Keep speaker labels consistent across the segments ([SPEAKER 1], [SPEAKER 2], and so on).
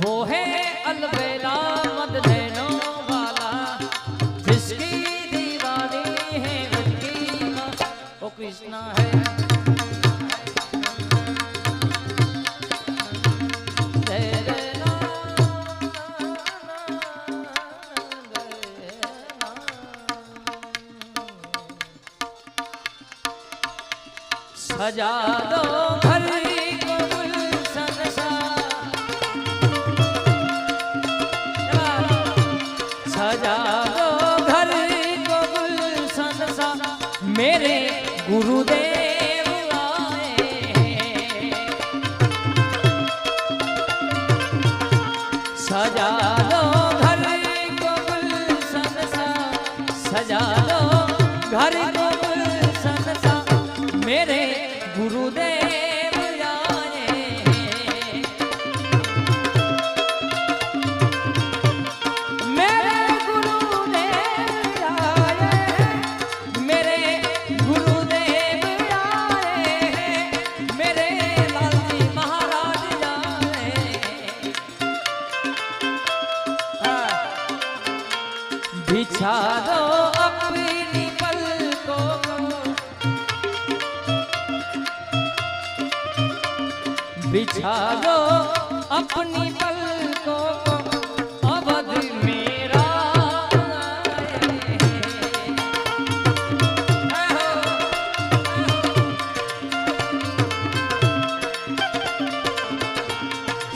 [SPEAKER 1] वो है अलबेला मत देनो वाला जिसकी दीवानी है वो कृष्णा है सजा दो सजाओ घर को गुलशन मेरे गुरुदेव आए सजा दो घर को गुलशन सा सजा दो घर बिछा दो अपनी पलकों को अवध मेरा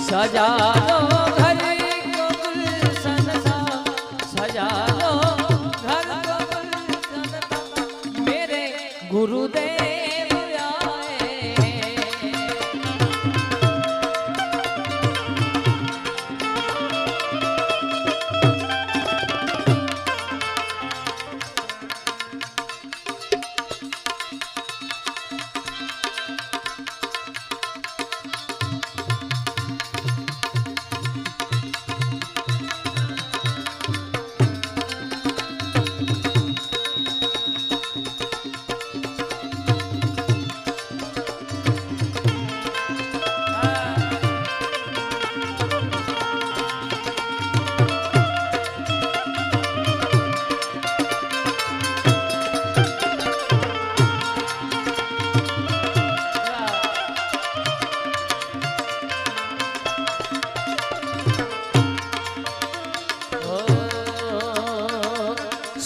[SPEAKER 1] सजा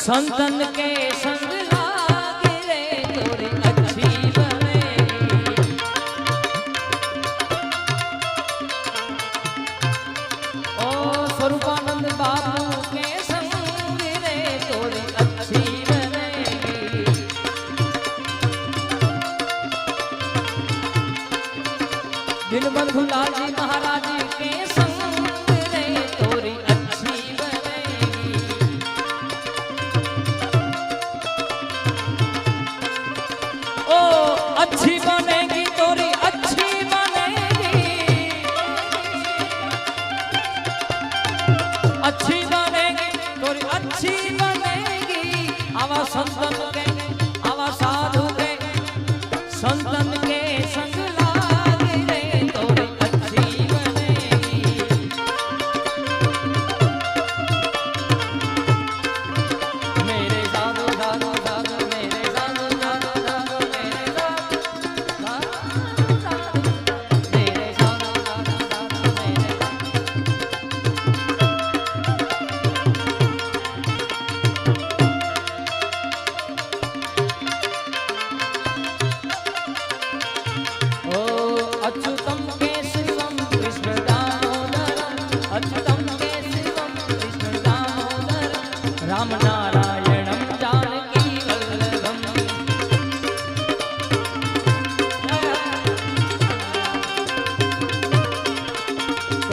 [SPEAKER 1] संतन के આવા સંતન કે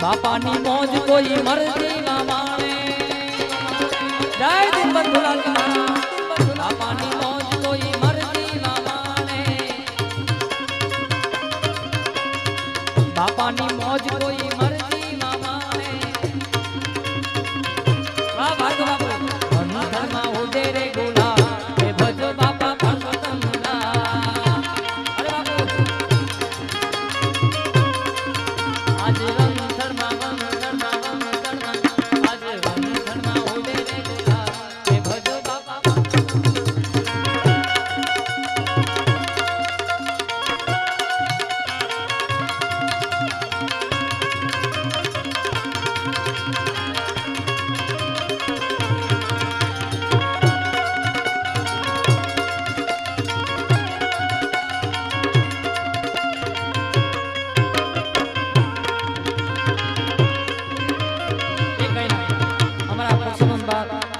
[SPEAKER 1] બાપાની મોજ કોઈ મરજી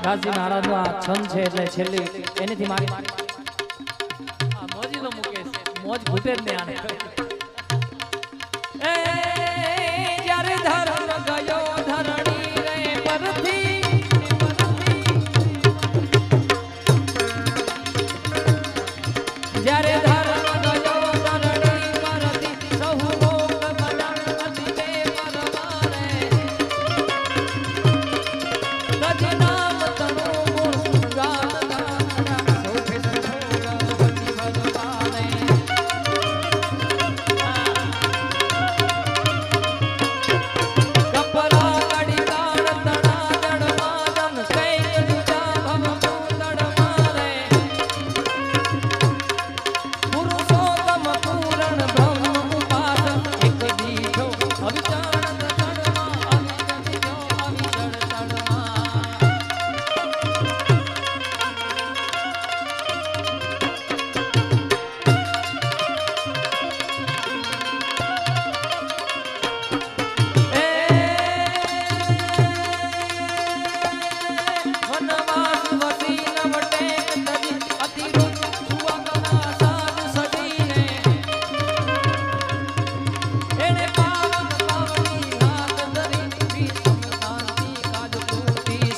[SPEAKER 1] દાસજી મહારાજનો આ છંદ છે એટલે છેલ્લી એનીથી મારી મોજીનો મુકેશ મોજ ભૂતે જ નહીં આને ધર્મ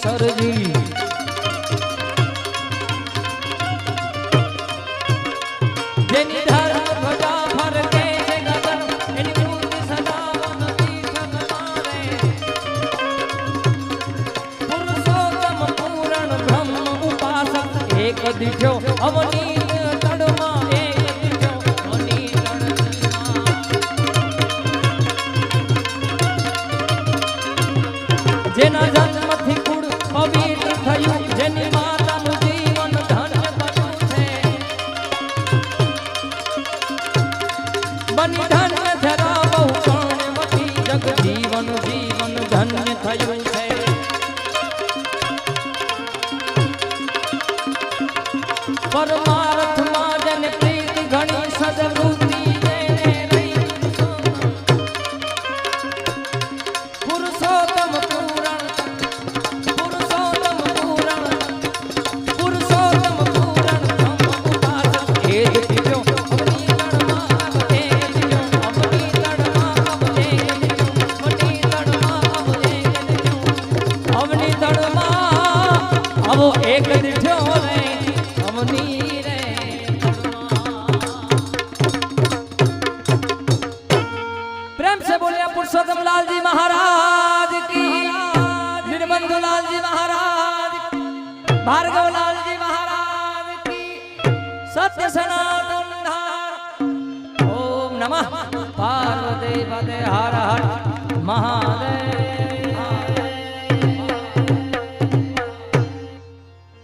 [SPEAKER 1] સરજી. જેની ધર્મ ધ્વજા ફરકે છે ગગન એની મૂર્તિ સદા અવની જીવન ધન ધરાવો કોણવટી જગ જીવન જીવન ધન્ય થયું છે. પરમાર્થમાં જન પ્રીત ઘણી સદગુરુ આવો એક દીઠો રે અમની રે પ્રેમ સે બોલ્યા પુરુષોત્તમ લાલજી મહારાજ કી નિર્બંધ લાલજી મહારાજ ભાર્ગવ લાલજી મહારાજ કી સત્ય સનાતન ધાર ઓમ નમઃ પાર્વતી પદે હર હર મહાદેવ